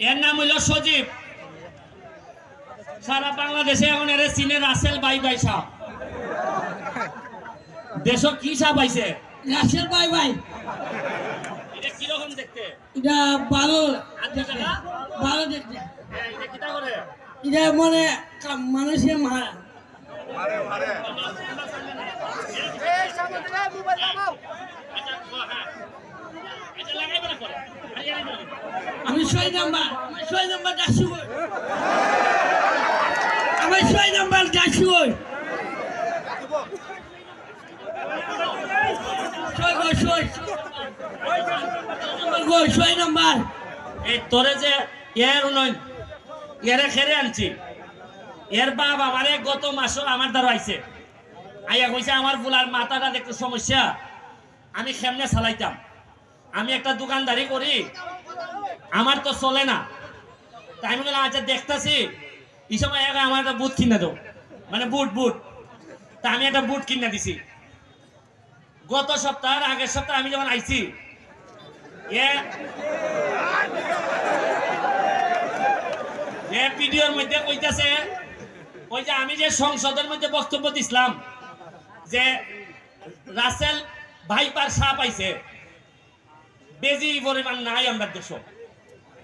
এর নাম হইল সজীব। সারা বাংলাদেশে এখন এর চীনে রাসেল বাই বাই সাহ দেশ কি সাহ পাইছে? রাশের বাই বাই। এটা কীরকম দেখতে? এটা ভালো আচ্ছা ভালো দেখতে। হ্যাঁ, এটা কিটা করে? এটা মানে কা- মানুষের মারা আচ্ছা, হ্যাঁ। এটা লাগাইবে না করে আর এর নাম। আমি ছয় ছয় ছয় ছয় এই তোরে যে এর উন্নয়ন, এরে খেরে আনছি। এর বাপ আমারে গত মাসও আমার দ্বারা আইছে। আইয়া কইছে, আমার ফুলার মাথাটা একটু সমস্যা। আমি কেমনে চালাইতাম? আমি একটা দোকানদারি করি আমার তো চলে না। তাই আমি বললাম আচ্ছা দেখতাছি। এই সময় একা আমার একটা বুট কিনে দাও। মানে বুট বুট। তা আমি একটা বুট কিনে দিছি। গত সপ্তাহ আগের সপ্তাহে আমি যখন আইছি, এ মধ্যে কইতাছে, ওই যে আমি যে সংসদের মধ্যে বক্তব্য দিছিলাম, যে রাসেল ভাইপার সাপ আইছে, বেজি পরিমাণ নাই আমরা দেশ।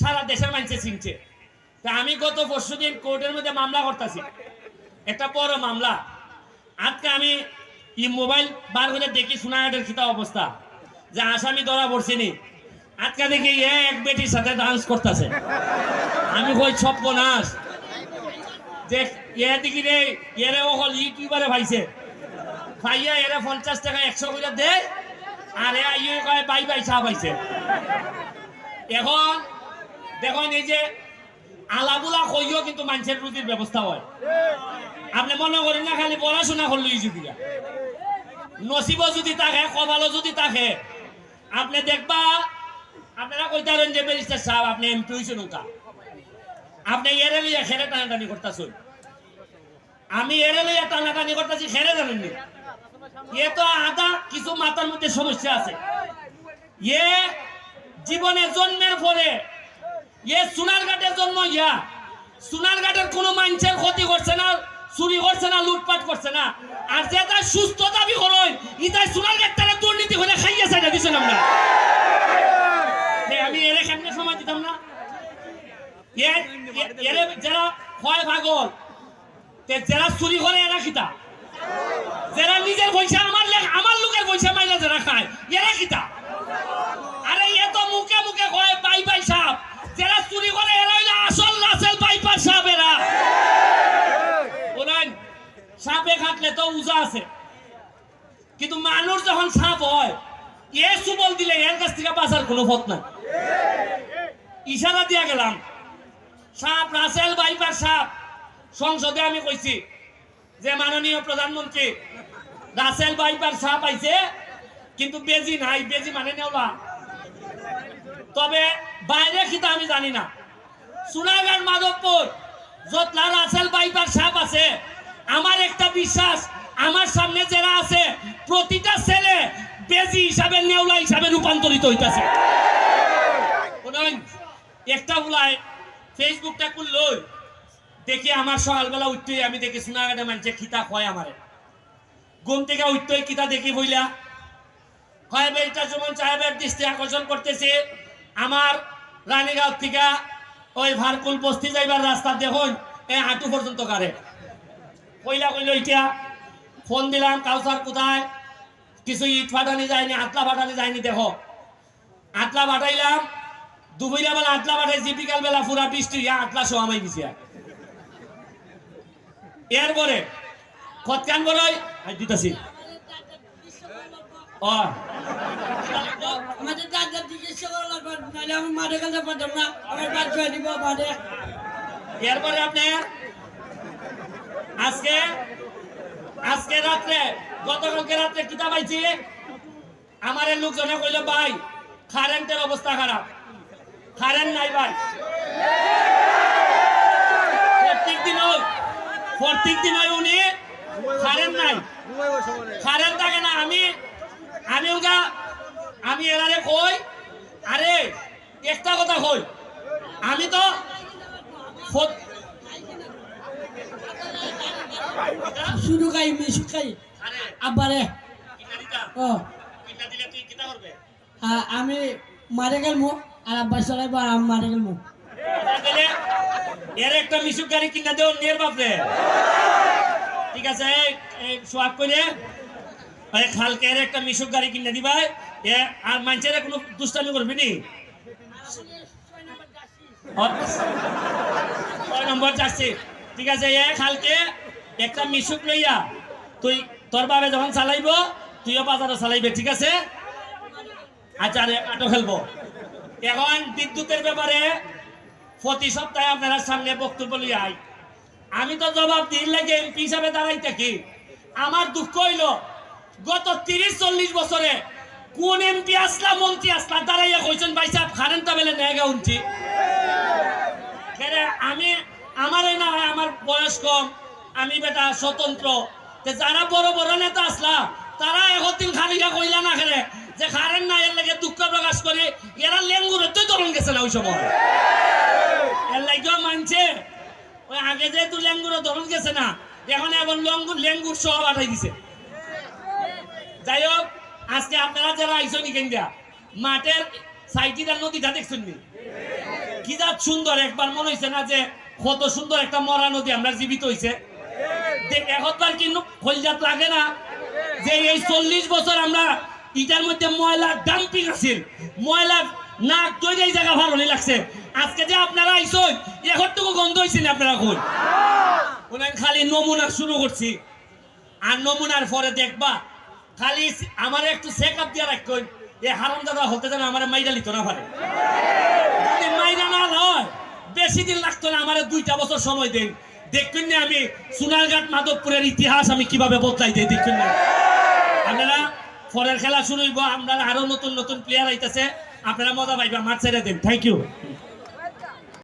সারা দেশের মানুষে চিনছে। তা আমি গত পরশু দিন কোর্টের মধ্যে মামলা করতেছি। একটা বড় মামলা। আজকে আমি ই মোবাইল বার করে দেখি সোনাঘাটের খিতা অবস্থা। যে আসামি ধরা পড়ছিনি। আজকে দেখি এ এক বেটির সাথে ডান্স করতেছে। আমি কই সব নাশ যে এ দেখি রে, এরে অকল ইউটিউবারে ভাইছে। ভাইয়া, এরা পঞ্চাশ টাকা একশো করে দে। আর এ আইয়ে কয়, বাই বাই চা পাইছে। এখন দেখুন এই যে কইও কিন্তু মানুষের ব্যবস্থা হয়। আপনি মনে করেন না, খালি পড়াশোনা করল ইজুবিরা নসিব যদি থাকে, কপালও যদি থাকে, আপনি দেখবা, আপনারা কইতারেন যে ব্যারিস্টার সাহেব, আপনি এমপি হইছেন ওটা। আপনি এরে লইয়া খেরে টানাটানি করতেছেন। আমি এরে লইয়া টানাটানি করতেছি, খেরে জানেননি? এ তো আদা কিছু মাথার মধ্যে সমস্যা আছে। এ জীবনে জন্মের পরে এ সোনারঘাটে জন্ম ইয়া। সোনারঘাটের কোনো মানুষের ক্ষতি করছে না, চুরি করছে না, লুটপাট করছে না। আর যে তার সুস্থ দাবি সোনারঘাট তারা দুর্নীতি করে খাইয়া চাইটা দিছেন আমরা। আমি কেমনে সময় দিতাম না? যারা হয় পাগল যারা চুরি করে এরা খিতা যারা নিজের পয়সা আমার আমার কিন্তু মানুষ যখন সাপ হয় এ সুবল দিলে এর কাছ থেকে বাঁচার কোনো পথ নাই। ইশারা দিয়া গেলাম, সাপ, রাসেল বাইপার সাপ, সংসদে আমি কইছি যে মাননীয় প্রধানমন্ত্রী, রাসেল বাইপার সাপ আইছে, কিন্তু বেজি নাই, বেজি মানে নেওলা তবে বাইরে খিতা আমি জানি না। সোনারগাঁও মাধবপুর, যতলা রাসেল বাইপার সাপ আছে, আমার একটা বিশ্বাস, আমার সামনে যারা প্রতিটা ছেলে বেজি হিসাবে, নেওলা হিসাবে রূপান্তরিত হইতাছে। একটা বলায় ফেসবুকটা খুললই, দেখি আমার সকালবেলা উঠতেই আমি দেখি সোনাঘাটে মানুষে খিতা হয় আমারে। ঘুম থেকে উঠতেই কিতা দেখি বইলা হয় বেলটা যেমন সাহেবের দৃষ্টি আকর্ষণ করতেছে, আমার রানীগাঁও থেকে ওই ভারকুল বস্তি যাইবার রাস্তা দেখুন এই হাঁটু পর্যন্ত কারে। কইলা কইল ইটা ফোন দিলাম, কাউসার কোথায়? কিছু ইট ফাটানি যায়নি আতলা ফাটানি যায়নি দেখো আতলা ফাটাইলাম দুপুরিয়া বেলা আটলা ফাটাইছি বিকাল বেলা পুরা বৃষ্টি আটলা সোয়ামাই গেছি এরপরে কতকান বলই দিতেছি আমাদের নাহলে আমি মাঠে গেলে পারতাম না আমার বাদ দিব মাঠে। এরপরে আপনি আজকে গতকালকে রাত্রে কিতা পাইছি আমার লোকজনে কইল ভাই কারেন্টের অবস্থা খারাপ। কারেন্ট নাই ভাই। প্রত্যেক দিন প্রত্যেক দিন ওই উনি কারেন্ট নাই। কারেন্ট থাকে না আমি আমি ওগা আমি এরারে কই আরে একটা কথা কই আমি তো ফত- শুরু খাই মিশু খাই। আরে আব্বারে ও। আমি মারে গেলমু আর আব্বা চলাইবো আর আমি মারে গেলমু। এর একটা মিশুক গাড়ি কিনা দেও নিয়ে বাপরে। ঠিক আছে সোয়াগ করে খালকে এর একটা মিশুক গাড়ি কিনে দিবা এ আর মানুষের কোনো দুষ্টামি করবি নি? ছয় নম্বর যাচ্ছি ঠিক আছে এ খালকে একটা মিশুক লইয়া তুই তোর বাবে যখন চালাইব, তুইও বাজারে চালাইবে, ঠিক আছে? আচ্ছা আটো খেলব এখন বিদ্যুতের ব্যাপারে প্রতি সপ্তাহে আপনারা সামনে বক্তব্য লিয়ে আই আমি তো জবাব দিই লাগে এমপি হিসাবে দাঁড়াই থাকি আমার দুঃখ হইল, গত তিরিশ চল্লিশ বছরে কোন এমপি আসলা, মন্ত্রী আসলা, দাঁড়াইয়া কইছেন, ভাই সাহেব কারেন্টটা বেলে নেগা উঠছি আমি, আমার না হয় আমার বয়স কম, আমি বেটা স্বতন্ত্র যারা বড় বড় নেতা আসলা, তারা একদিন খালিকা কইলা না খেলে যে কারেন্ট না এর লাগে দুঃখ প্রকাশ করে এরা লেঙ্গুর তো তরুণ গেছে না ওই সময়। এর লাগেও মানছে। ওই আগে যেহেতু লেঙ্গুর ধরন গেছে না, এখন এখন লঙ্গুর লেঙ্গুর সহ পাঠাই দিছে। যাই হোক আজকে আপনারা যারা আইসনি কেন্দ্রা মাঠের সাইটিটা নদীটা দেখছেন নি? কি যা সুন্দর, একবার মনে হয়েছে না যে কত সুন্দর একটা মরা নদী আমরা জীবিত হয়েছে একবার কিন্তু খোলজাত লাগে না। যে এই চল্লিশ বছর আমরা ইটার মধ্যে ময়লা ডাম্পিং আছিল। ময়লা নাক তৈরি এই জায়গা ভালো নেই লাগছে। আজকে যে আপনারা আইসন এখনটুকু গন্ধ হয়েছে না আপনারা কোন ওনার খালি নমুনা শুরু করছি। আর নমুনার পরে দেখবা, খালি আমার একটু চেক আপ দিয়ে রাখবেন এ হারাম দাদা হতে যেন আমার মাইরা লিত না পারে। মাইরা না হয়, বেশি দিন লাগতো না আমার দুইটা বছর সময় দেন। দেখবেন না আমি সোনারঘাট মাধবপুরের ইতিহাস আমি কীভাবে বদলাই দিই দেখবেন না। আপনারা পরের খেলা হইব, আপনারা আরও নতুন নতুন প্লেয়ার আইতেছে, আপনারা মজা পাইবা, মাঠ ছেড়ে দেন। Thank you